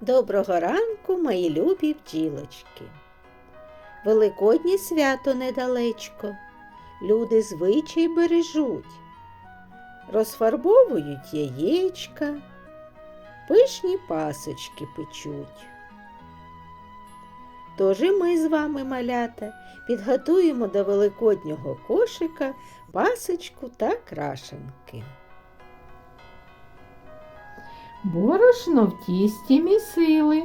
Доброго ранку, мої любі бджілочки. Великоднє свято недалечко. Люди звичай бережуть, розфарбовують яєчка, пишні пасочки печуть. Тож і ми з вами, малята, підготуємо до великоднього кошика пасочку та крашенки. Борошно в тісті місили,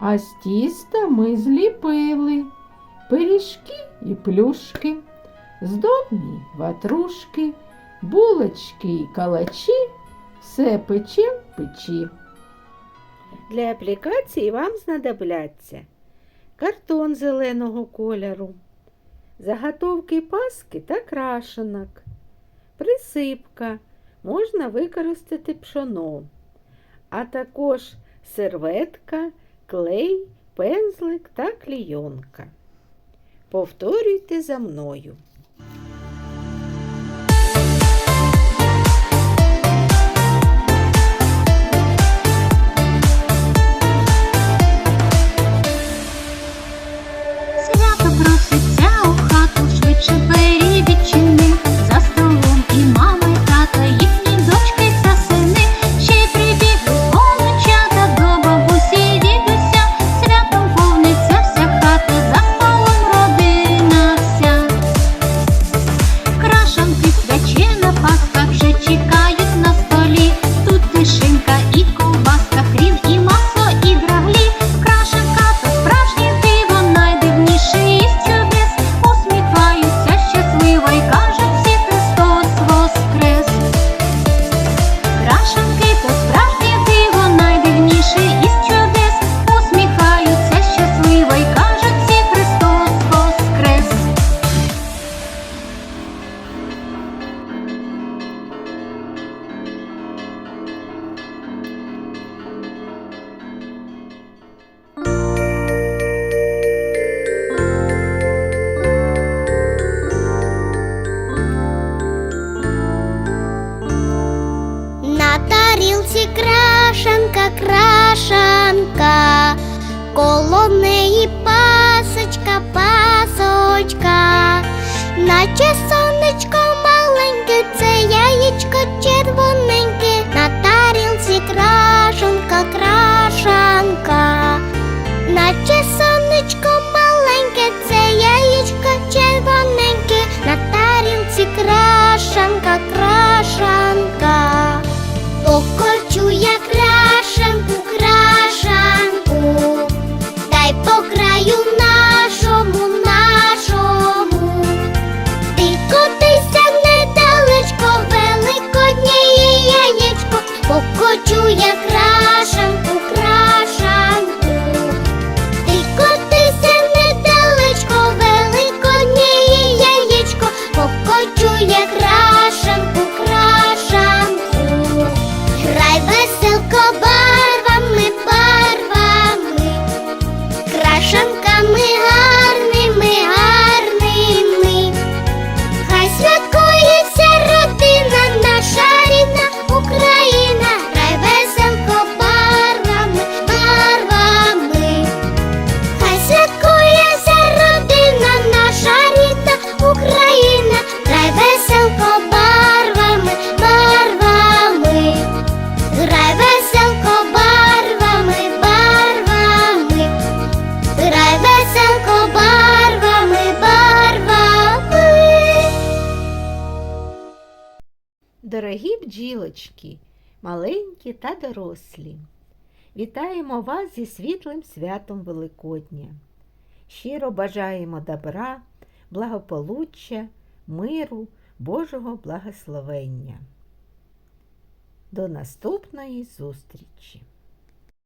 а з тіста ми зліпили пиріжки і плюшки, здобні ватрушки, булочки і калачі, все печем печі. Для аплікації вам знадобляться картон зеленого кольору, заготовки паски та крашенок, присипка, можна використати пшоно, а також серветка, клей, пензлик та клійонка. Повторюйте за мною. Тарілці крашанка, крашанка, коло неї пасочка, пасочка, наче сонечко Дорогі бджілочки, маленькі та дорослі, вітаємо вас зі світлим святом Великодня. Щиро бажаємо добра, благополуччя, миру, Божого благословення. До наступної зустрічі!